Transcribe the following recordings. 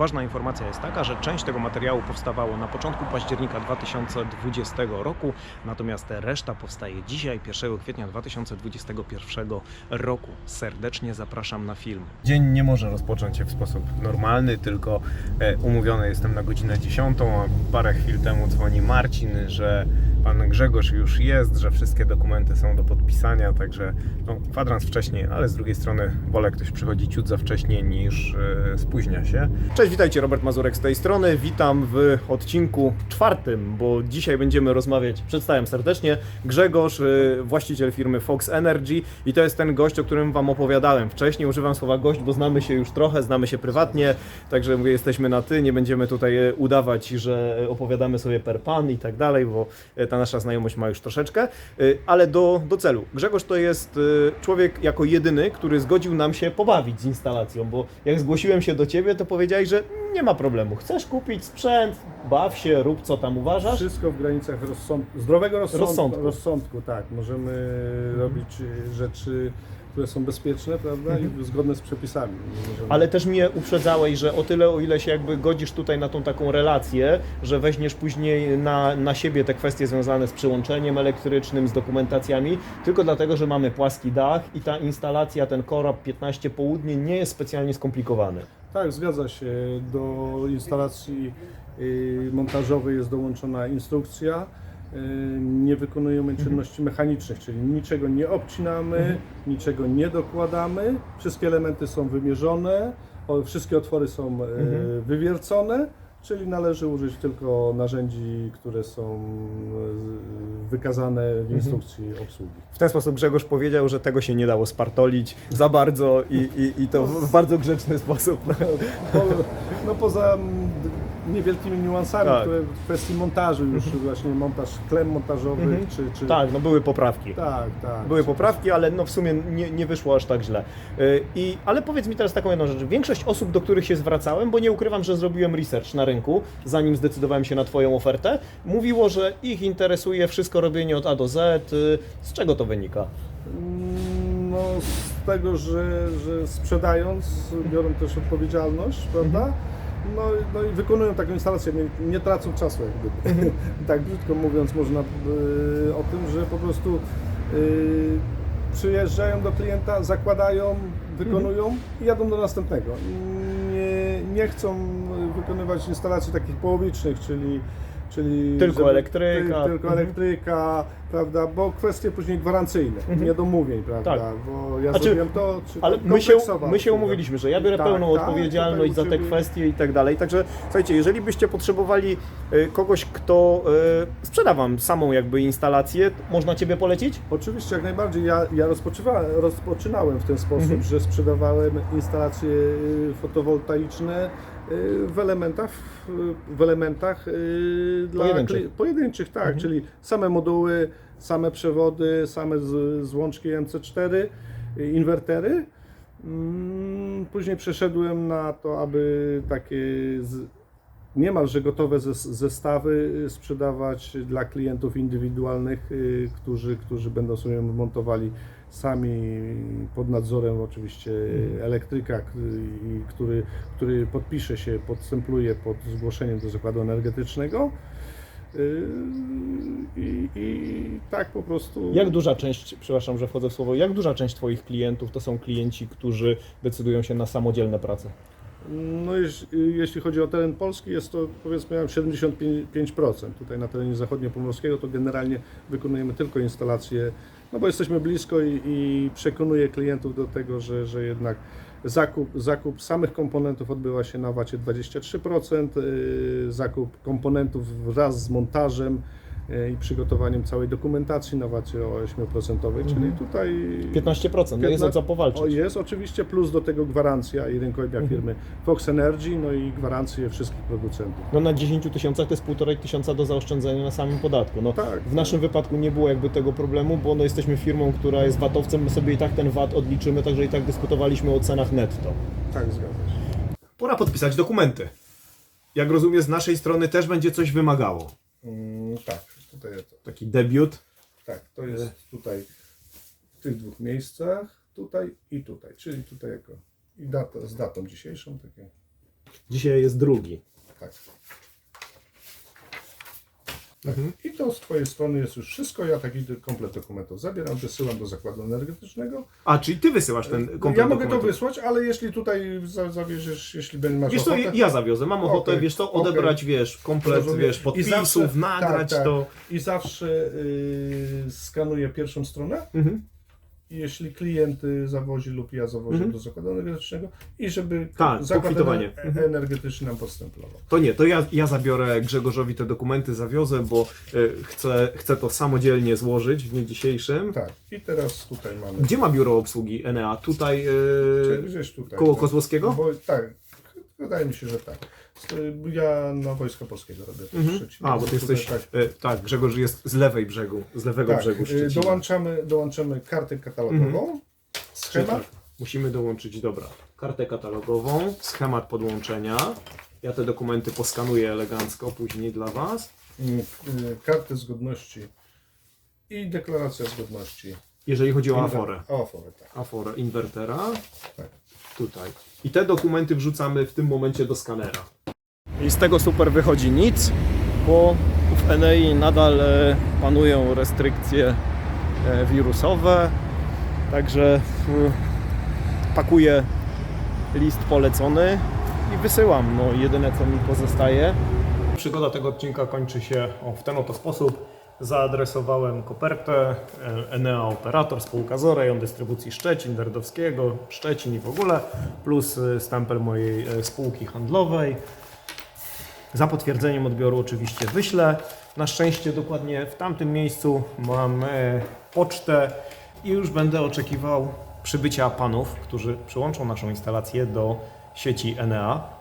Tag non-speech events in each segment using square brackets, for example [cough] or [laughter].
Ważna informacja jest taka, że część tego materiału powstawało na początku października 2020 roku, natomiast reszta powstaje dzisiaj, 1 kwietnia 2021 roku. Serdecznie zapraszam na film. Dzień nie może rozpocząć się w sposób normalny, tylko e, umówiony jestem na godzinę 10, a parę chwil temu dzwoni Marcin, że pan Grzegorz już jest, że wszystkie dokumenty są do podpisania, także no, kwadrans wcześniej, ale z drugiej strony wolę ktoś przychodzi ciut za wcześnie niż e, spóźnia się. Cześć, witajcie, Robert Mazurek z tej strony. Witam w odcinku czwartym, bo dzisiaj będziemy rozmawiać, przedstawiam serdecznie, Grzegorz, e, właściciel firmy Fox Energy i to jest ten gość, o którym wam opowiadałem wcześniej. Używam słowa gość, bo znamy się już trochę, znamy się prywatnie, także mówię, jesteśmy na ty, nie będziemy tutaj e, udawać, że opowiadamy sobie per pan i tak dalej, bo ta nasza znajomość ma już troszeczkę, Y, ale do, do celu. Grzegorz to jest y, człowiek jako jedyny, który zgodził nam się pobawić z instalacją, bo jak zgłosiłem się do ciebie, to powiedziałeś, że nie ma problemu. Chcesz kupić sprzęt, baw się, rób co tam uważasz. Wszystko w granicach rozsąd... zdrowego rozsądku, Rozsądku. rozsądku. tak. Możemy robić y, rzeczy, które są bezpieczne, prawda, i zgodne z przepisami. Ale też mnie uprzedzałeś, że o tyle, o ile się jakby godzisz tutaj na tą taką relację, że weźmiesz później na, na siebie te kwestie związane z przyłączeniem elektrycznym, z dokumentacjami, tylko dlatego, że mamy płaski dach i ta instalacja, ten korab 15 południe nie jest specjalnie skomplikowany. Tak, zgadza się. Do instalacji y, montażowej jest dołączona instrukcja. Y, Nie wykonujemy czynności mechanicznych, czyli niczego nie obcinamy, niczego nie dokładamy. Wszystkie elementy są wymierzone, wszystkie otwory są y, wywiercone, czyli należy użyć tylko narzędzi, które są y, wykazane w instrukcji obsługi. W ten sposób Grzegorz powiedział, że tego się nie dało spartolić za bardzo i, i, i to w bardzo grzeczny sposób. [laughs] Po, no poza niewielkimi niuansami, Tak. które w kwestii montażu już właśnie montaż klem montażowych, Mhm. czy, czy... Tak, no były poprawki. tak, tak. Były poprawki, ale no w sumie nie, nie wyszło aż tak źle. Yy, I, ale powiedz mi teraz taką jedną rzecz. Większość osób, do których się zwracałem, bo nie ukrywam, że zrobiłem research na rynku, zanim zdecydowałem się na Twoją ofertę, mówiło, że ich interesuje wszystko robienie od A do Z. Yy, Z czego to wynika? Mm, No z tego, że, że sprzedając biorą też odpowiedzialność, prawda? No, no i wykonują taką instalację, nie, nie tracą czasu jak gdyby. [laughs] tak brzydko mówiąc można y, o tym, że po prostu y, przyjeżdżają do klienta, zakładają, wykonują i jadą do następnego. Nie, nie chcą wykonywać instalacji takich połowicznych, czyli czyli Tylko elektryka. Ty, tylko Mhm. elektryka, prawda, bo kwestie później gwarancyjne, niedomówień, prawda, Tak. bo ja Znaczy, zrobiłem to, czy Ale to my się, my się umówiliśmy, że ja biorę Tak, pełną tak, odpowiedzialność za te ciebie- kwestie i tak dalej. Także słuchajcie, jeżeli byście potrzebowali y, kogoś, kto y, sprzeda Wam samą jakby instalację, można Ciebie polecić? Oczywiście, jak najbardziej. Ja, ja rozpoczynałem w ten sposób, Mhm. że sprzedawałem instalacje y, fotowoltaiczne w elementach, w- elementach y, dla Pojedynczych. pojedynczych tak, Mhm. czyli same moduły, same przewody, same z, złączki MC4, y, inwertery. Mm, Później przeszedłem na to, aby takie z, niemalże gotowe zes- zestawy y, sprzedawać dla klientów indywidualnych, y, którzy, którzy będą sobie montowali sami pod nadzorem oczywiście elektryka, k- i który, który podpisze się, podstempluje pod zgłoszeniem do zakładu energetycznego. Y, I, I tak po prostu. Jak duża część, przepraszam, że wchodzę w słowo, jak duża część Twoich klientów to są klienci, którzy decydują się na samodzielne prace? No, jeś- jeśli chodzi o teren Polski, jest to powiedzmy ja, 75%. Tutaj na terenie zachodniopomorskiego to generalnie wykonujemy tylko instalacje, no bo jesteśmy blisko i, i przekonuję klientów do tego, że, że jednak zakup, zakup samych komponentów odbywa się na wacie 23%, yy, zakup komponentów wraz z montażem i przygotowaniem całej dokumentacji na wacie o 8%, czyli tutaj 15%, no jest o co powalczyć. o, jest oczywiście, plus do tego gwarancja i rękojmia firmy Fox Energy, no i gwarancje wszystkich producentów. No na 10 tysiącach to jest półtorej tysiąca do zaoszczędzenia na samym podatku. No, Tak, w naszym wypadku nie było jakby tego problemu, bo no jesteśmy firmą, która jest VAT-owcem, my sobie i tak ten VAT odliczymy, także i tak dyskutowaliśmy o cenach netto. Tak, zgadza się. Pora podpisać dokumenty. Jak rozumiem, z naszej strony też będzie coś wymagało. Mm, tak, tutaj to, Taki debiut. tak, to jest tutaj w tych dwóch miejscach, tutaj i tutaj, czyli tutaj jako i data, z datą dzisiejszą, takie Dzisiaj jest drugi. Tak. Tak. I to z Twojej strony jest już wszystko. Ja taki komplet dokumentów zabieram, wysyłam do zakładu energetycznego. A, czyli ty wysyłasz ten komplet ja mogę to dokumentów. wysłać, ale jeśli tutaj za, zawieziesz, jeśli będzie masz Wiesz co, ochotę, ja zawiozę, mam ochotę, Okej, wiesz co, okej. odebrać, wiesz, komplet, Rozumiem. wiesz, I podpisów, zawsze- nagrać tak, tak. to. I zawsze y, skanuję pierwszą stronę. Mhm. Jeśli klient y, zawozi lub ja zawożę Mhm. do zakładu energetycznego i żeby Tak, zakład Mhm. energetyczny nam postępował. To nie, to ja, ja zabiorę Grzegorzowi te dokumenty, zawiozę, bo y, chcę, chcę to samodzielnie złożyć w dniu dzisiejszym. Tak, i teraz tutaj mamy. Gdzie ma biuro obsługi Enea? Tutaj y, Gdzieś tutaj. koło tak. Kozłowskiego? Bo, tak, wydaje mi się, że tak. Ja na Wojska Polskiego robię też Mhm. Szczecin. A, bo ty jesteś, Tak, y, tak, Grzegorz jest z lewej brzegu, z lewego tak. brzegu y, Szczecina. dołączamy, dołączamy kartę katalogową, Czyli schemat. musimy dołączyć, dobra, kartę katalogową, schemat podłączenia. Ja te dokumenty poskanuję elegancko później dla Was. y, y, kartę zgodności i deklaracja zgodności. Jeżeli chodzi o Inwer- aforę. O aforę, tak. Aforę inwertera. tak. Tutaj. I te dokumenty wrzucamy w tym momencie do skanera. I z tego super wychodzi nic, bo w Enei nadal e, panują restrykcje e, wirusowe. Także e, pakuję list polecony i wysyłam. No, jedyne co mi pozostaje. Przygoda tego odcinka kończy się o, w ten oto sposób. Zaadresowałem kopertę e, Enea Operator, spółka z rejon dystrybucji Szczecin, Werdowskiego, Szczecin i w ogóle, plus e, stempel mojej e, spółki handlowej. Za potwierdzeniem odbioru oczywiście wyślę. Na szczęście dokładnie w tamtym miejscu mam pocztę i już będę oczekiwał przybycia panów, którzy przyłączą naszą instalację do sieci Enea.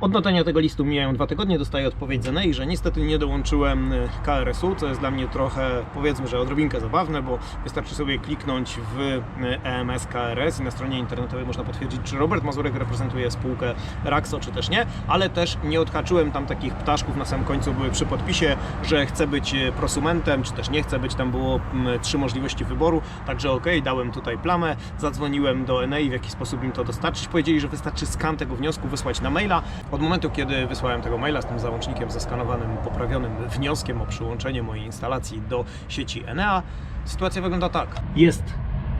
Od nadania tego listu mijają dwa tygodnie, dostaję odpowiedź z Enei, że niestety nie dołączyłem y, KRS-u, co jest dla mnie trochę, powiedzmy, że odrobinkę zabawne, bo wystarczy sobie kliknąć w y, EMS KRS i na stronie internetowej można potwierdzić, czy Robert Mazurek reprezentuje spółkę Raxo, czy też nie, ale też nie odhaczyłem tam takich ptaszków, na samym końcu były przy podpisie, że chcę być y, prosumentem, czy też nie chcę być, tam było trzy możliwości wyboru, także ok, dałem tutaj plamę, zadzwoniłem do Enei, w jaki sposób im to dostarczyć, powiedzieli, że wystarczy skan tego wniosku wysłać na maila, od momentu, kiedy wysłałem tego maila z tym załącznikiem zeskanowanym, poprawionym wnioskiem o przyłączenie mojej instalacji do sieci Enea, sytuacja wygląda tak. Jest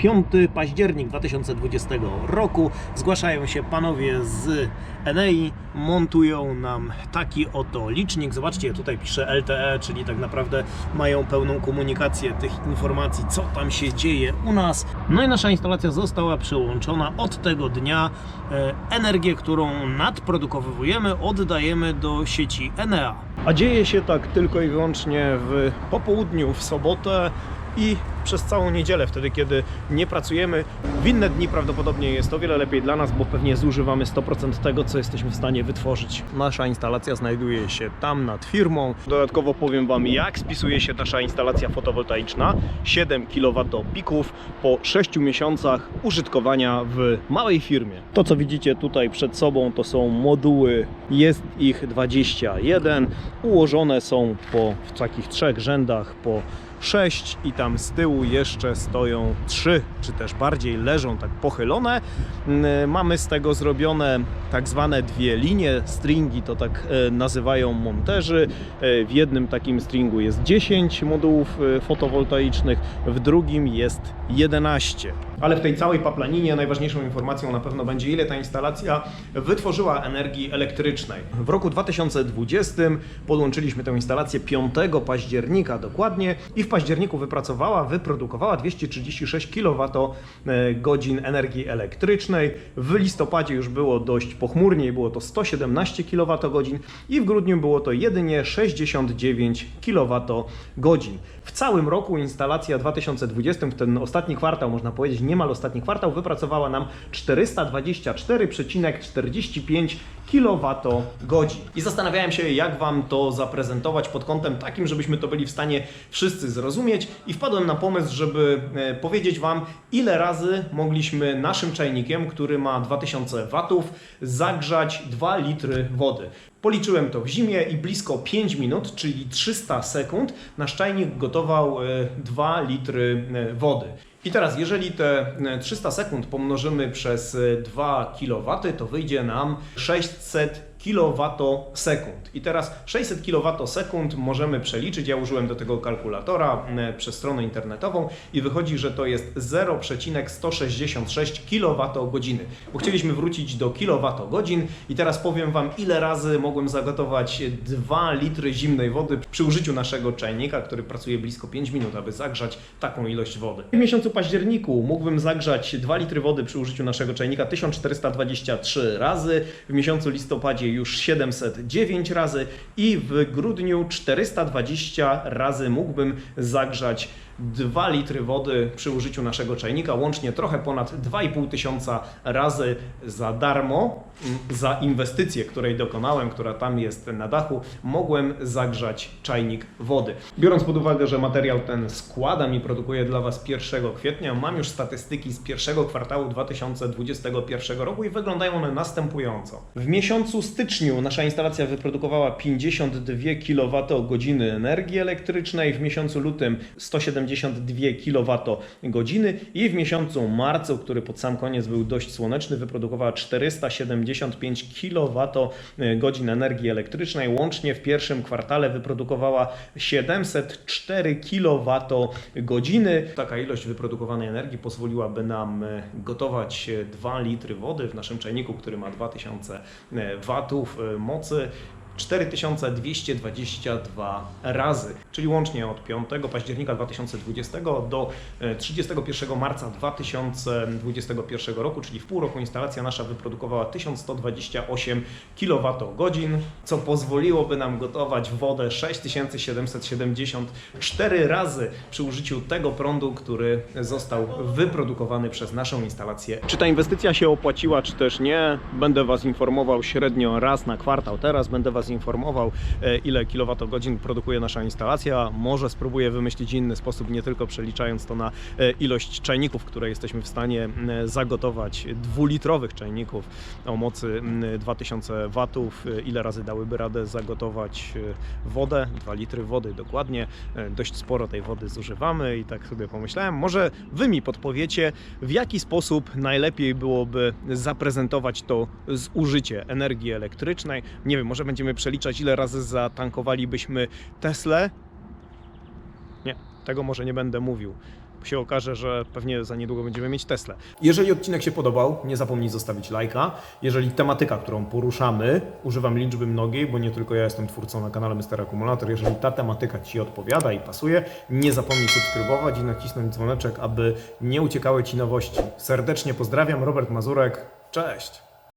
5 październik 2020 roku. Zgłaszają się panowie z Enei, montują nam taki oto licznik. Zobaczcie, tutaj pisze LTE, czyli tak naprawdę mają pełną komunikację tych informacji, co tam się dzieje u nas. No i nasza instalacja została przyłączona od tego dnia. E, Energię, którą nadprodukowujemy, oddajemy do sieci Enea. A dzieje się tak tylko i wyłącznie w popołudniu, w sobotę i przez całą niedzielę, wtedy kiedy nie pracujemy. W inne dni prawdopodobnie jest o wiele lepiej dla nas, bo pewnie zużywamy 100% tego, co jesteśmy w stanie wytworzyć. Nasza instalacja znajduje się tam nad firmą. Dodatkowo powiem Wam, jak spisuje się nasza instalacja fotowoltaiczna. 7 kW po 6 miesiącach użytkowania w małej firmie. To, co widzicie tutaj przed sobą, to są moduły. Jest ich 21. Ułożone są po w takich trzech rzędach po 6 i tam z tyłu jeszcze stoją 3, czy też bardziej leżą tak pochylone. Mm, Mamy z tego zrobione tak zwane dwie linie, stringi to tak e, nazywają monterzy. E, W jednym takim stringu jest 10 modułów e, fotowoltaicznych, w drugim jest 11. Ale w tej całej paplaninie najważniejszą informacją na pewno będzie, ile ta instalacja wytworzyła energii elektrycznej. W roku 2020 podłączyliśmy tę instalację 5 października dokładnie i w październiku wypracowała, wyprodukowała 236 kWh energii elektrycznej. W listopadzie już było dość pochmurniej, było to 117 kWh i w grudniu było to jedynie 69 kWh. W całym roku instalacja 2020, w ten ostatni kwartał, można powiedzieć niemal ostatni kwartał, wypracowała nam 424,45 kWh. I zastanawiałem się, jak Wam to zaprezentować pod kątem takim, żebyśmy to byli w stanie wszyscy zrozumieć i wpadłem na pomysł, żeby e, powiedzieć Wam, ile razy mogliśmy naszym czajnikiem, który ma 2000 W, zagrzać 2 litry wody. Policzyłem to w zimie i blisko 5 minut, czyli 300 sekund, nasz czajnik gotował e, 2 litry e, wody. I teraz, jeżeli te e, 300 sekund pomnożymy przez e, 2 kW, to wyjdzie nam 600 kWh. I teraz 600 kWh możemy przeliczyć. Ja użyłem do tego kalkulatora m, przez stronę internetową i wychodzi, że to jest 0,166 kWh. Bo chcieliśmy wrócić do kWh i teraz powiem Wam, ile razy mogłem zagotować 2 litry zimnej wody przy użyciu naszego czajnika, który pracuje blisko 5 minut, aby zagrzać taką ilość wody. W miesiącu październiku mógłbym zagrzać 2 litry wody przy użyciu naszego czajnika 1423 razy, w miesiącu listopadzie już 709 razy i w grudniu 420 razy mógłbym zagrzać 2 litry wody przy użyciu naszego czajnika, łącznie trochę ponad 2,5 tysiąca razy za darmo. mm, Za inwestycję, której dokonałem, która tam jest na dachu, mogłem zagrzać czajnik wody. Biorąc pod uwagę, że materiał ten składam i produkuję dla Was 1 kwietnia, mam już statystyki z pierwszego kwartału 2021 roku i wyglądają one następująco. W miesiącu styczniu nasza instalacja wyprodukowała 52 kWh energii elektrycznej, w miesiącu lutym 172 kWh i w miesiącu marcu, który pod sam koniec był dość słoneczny, wyprodukowała 475 kWh energii elektrycznej. Łącznie w pierwszym kwartale wyprodukowała 704 kWh. Taka ilość wyprodukowanej energii pozwoliłaby nam gotować e, 2 litry wody w naszym czajniku, który ma 2000 watów e, mocy. 4222 razy, czyli łącznie od 5 października 2020 do e, 31 marca 2021 roku, czyli w pół roku instalacja nasza wyprodukowała 1128 kWh, co pozwoliłoby nam gotować wodę 6774 razy przy użyciu tego prądu, który został wyprodukowany przez naszą instalację. Czy ta inwestycja się opłaciła, czy też nie? Będę Was informował średnio raz na kwartał. Teraz będę Was informował, e, ile kilowatogodzin produkuje nasza instalacja. Może spróbuję wymyślić inny sposób, nie tylko przeliczając to na e, ilość czajników, które jesteśmy w stanie zagotować, dwulitrowych czajników o mocy m, 2000 watów. E, Ile razy dałyby radę zagotować wodę? 2 litry wody dokładnie. Dość sporo tej wody zużywamy i tak sobie pomyślałem, może Wy mi podpowiecie, w jaki sposób najlepiej byłoby zaprezentować to zużycie energii elektrycznej. Nie wiem, może będziemy przeliczać, ile razy zatankowalibyśmy Teslę. Nie, tego może nie będę mówił. Się okaże, że pewnie za niedługo będziemy mieć Tesla. Jeżeli odcinek się podobał, nie zapomnij zostawić lajka. Jeżeli tematyka, którą poruszamy, używam liczby mnogiej, bo nie tylko ja jestem twórcą na kanale Mr. Akumulator, jeżeli ta tematyka Ci odpowiada i pasuje, nie zapomnij subskrybować i nacisnąć dzwoneczek, aby nie uciekały Ci nowości. Serdecznie pozdrawiam, Robert Mazurek. Cześć!